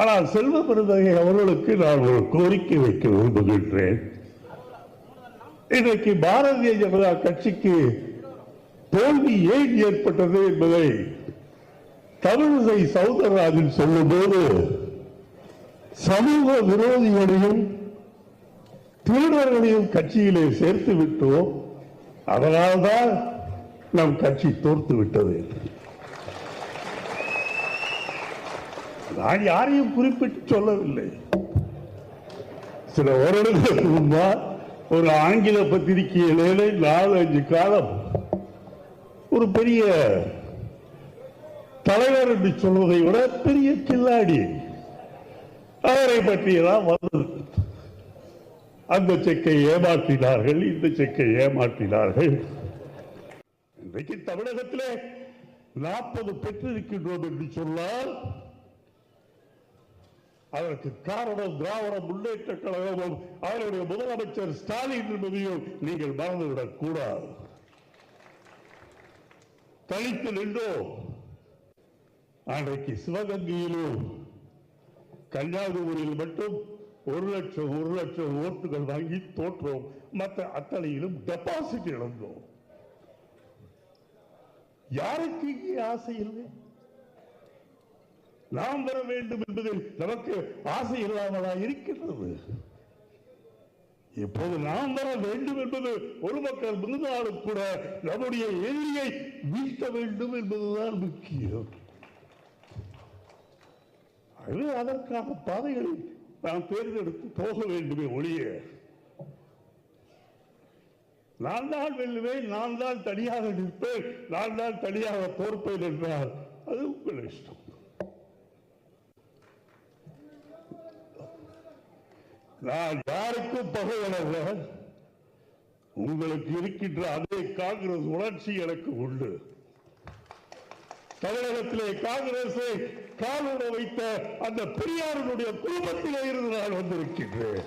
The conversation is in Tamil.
ஆனால் செல்வ பெருந்தகை அவர்களுக்கு நான் ஒரு கோரிக்கை வைக்க விரும்புகின்றேன். இன்றைக்கு பாரதிய ஜனதா கட்சிக்கு தோல்வி ஏன் ஏற்பட்டது என்பதை தமிழிசை சவுந்தரராஜன் சொல்லும்போது சமூக விரோதிகளையும் திருடர்களையும் கட்சியிலே சேர்த்து விட்டோம். அதனால்தான் நம் கட்சி தோர்த்து விட்டது. நான் யாரையும் குறிப்பிட்டு சொல்லவில்லை. சில வருடங்களுக்கு முன்னால் ஒரு ஆங்கில பத்திரிகையிலே நாலு அஞ்சு காலம் ஒரு பெரிய தலைவர் என்று சொல்வதை விட பெரிய கில்லாடி அவரை பற்றியெல்லாம் வந்தது. அந்த செக்கை ஏமாற்றினார்கள் இந்த செக்கை ஏமாற்றினார்கள். இன்றைக்கு தமிழகத்திலே நாற்பது பெற்றிருக்கின்றோம் என்று சொன்னால் அதற்கு காரணம் திராவிட முன்னேற்ற கழகமும் அவருடைய முதலமைச்சர் ஸ்டாலின் என்பதையும் நீங்கள் மறந்துவிடக் கூடாது. தனித்து நின்றோம் அன்றைக்கு சிவகங்கையிலும் கன்னியாகுமரியில் மட்டும் ஒரு லட்சம் ஒரு லட்சம் ஓட்டுகள் வாங்கி தோற்றோம். மற்ற அத்தனையிலும் டெபாசிட் இழந்தோம். யாருக்கு இங்கே ஆசை இல்லை? நாம் வர வேண்டும் என்பதில் நமக்கு ஆசை இல்லாமலா இருக்கின்றது. இப்போது நாம் வர வேண்டும் என்பது ஒரு மக்கள் இருந்தாலும் கூட நம்முடைய எதிரியை வீழ்த்த வேண்டும் என்பதுதான் முக்கியம். அது அதற்கான பாதைகளை நாம் தேர்ந்தெடுத்து போக வேண்டுமே ஒழிய நான் தான் வெல்லுவேன் நான் தான் தனியாக நிற்பேன் நான் தான் தனியாக தோற்பேன் என்றால் அது உங்கள் இஷ்டம். நான் யாருக்கும் பகைவனல்ல உங்களுக்கு இருக்கின்ற அதே காங்கிரஸ் உணர்ச்சி எனக்கு உண்டு. தமிழகத்திலே காங்கிரஸை காலோட வைத்த அந்த பெரியாரினுடைய குடும்பத்திலே இருந்து நான் வந்திருக்கின்றேன்.